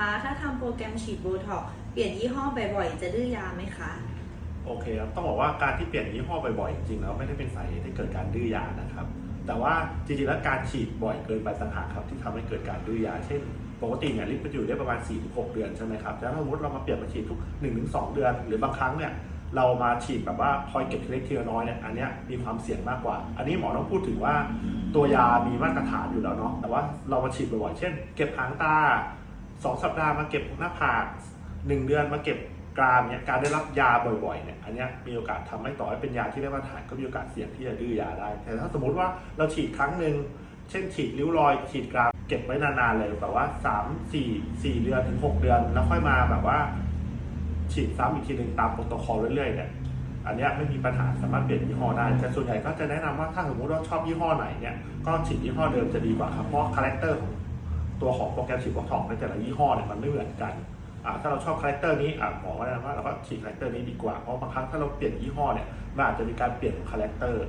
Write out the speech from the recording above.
คะถ้าทำโปรแกรมฉีดโบท็อกเปลี่ยนยี่ห้อบ่อยๆ จะดื้อยาไหมคะ โอเคครับต้องบอกว่าการที่เปลี่ยนยี่ห้อบ่อยๆ จริงๆแล้วไม่ได้เป็นสาเหตุให้เกิดการดื้อยานะครับ แต่ว่าจริงๆแล้วการฉีดบ่อยเกินไปต่างหากครับที่ทำให้เกิดการดื้อยา เช่น ปกติเนี่ยลิปมันอยู่ได้ประมาณ 4-6 เดือนใช่ไหมครับแต่ถ้าสมมติเรามาเปลี่ยนมาฉีดทุก 1-2 เดือน หรือบางครั้งเนี่ยเรามาฉีดแบบว่าคอยเก็บทีเล็กทีละน้อยเนี่ยอันนี้มีความเสี่ยงมากกว่า อันนี้หมอต้องพูดถึงว่าตัวยามีมาตรฐานอยู่แล้วเนาะแต่ว่าเรามาฉีดบ่อยๆเช่น เก็บหางตา สองสัปดาห์มาเก็บหน้าผากหนึ่งเดือนมาเก็บกรามเนี่ยการได้รับยาบ่อยๆเนี่ยอันเนี้ยมีโอกาสทำให้ต่อให้เป็นยาที่ได้มาตรฐานก็มีโอกาสเสี่ยงที่จะดื้อยาได้ แต่ถ้าสมมติว่าเราฉีดครั้งหนึ่งเช่นฉีดริ้วรอยฉีดกรามเก็บไว้นานๆเลยแบบว่า3 4 4เดือนถึง6เดือน แล้วค่อยมาแบบว่า ฉีดซ้ำอีกทีหนึ่งตามโปรโตคอลเรื่อยๆเนี่ยอันเนี้ยไม่มีปัญหาสามารถเปลี่ยนยี่ห้อได้ แต่ส่วนใหญ่ก็จะแนะนำว่าถ้าสมมติว่าชอบยี่ห้อไหนเนี่ยก็ฉีดยี่ห้อเดิมจะดีกว่าครับเพราะคาแรคเตอร์ของ ตัวของโปรแกรมฉีดโบท็อกในแต่ละยี่ห้อเนี่ยมันไม่เหมือนกันอ่าถ้าเราชอบคาแรคเตอร์นี้อ่าหมอก็แนะนำว่าเราก็ฉีดคาแรคเตอร์นี้ดีกว่า เพราะบางครั้งถ้าเราเปลี่ยนยี่ห้อเนี่ยมันอาจจะมีการเปลี่ยนคาแรคเตอร์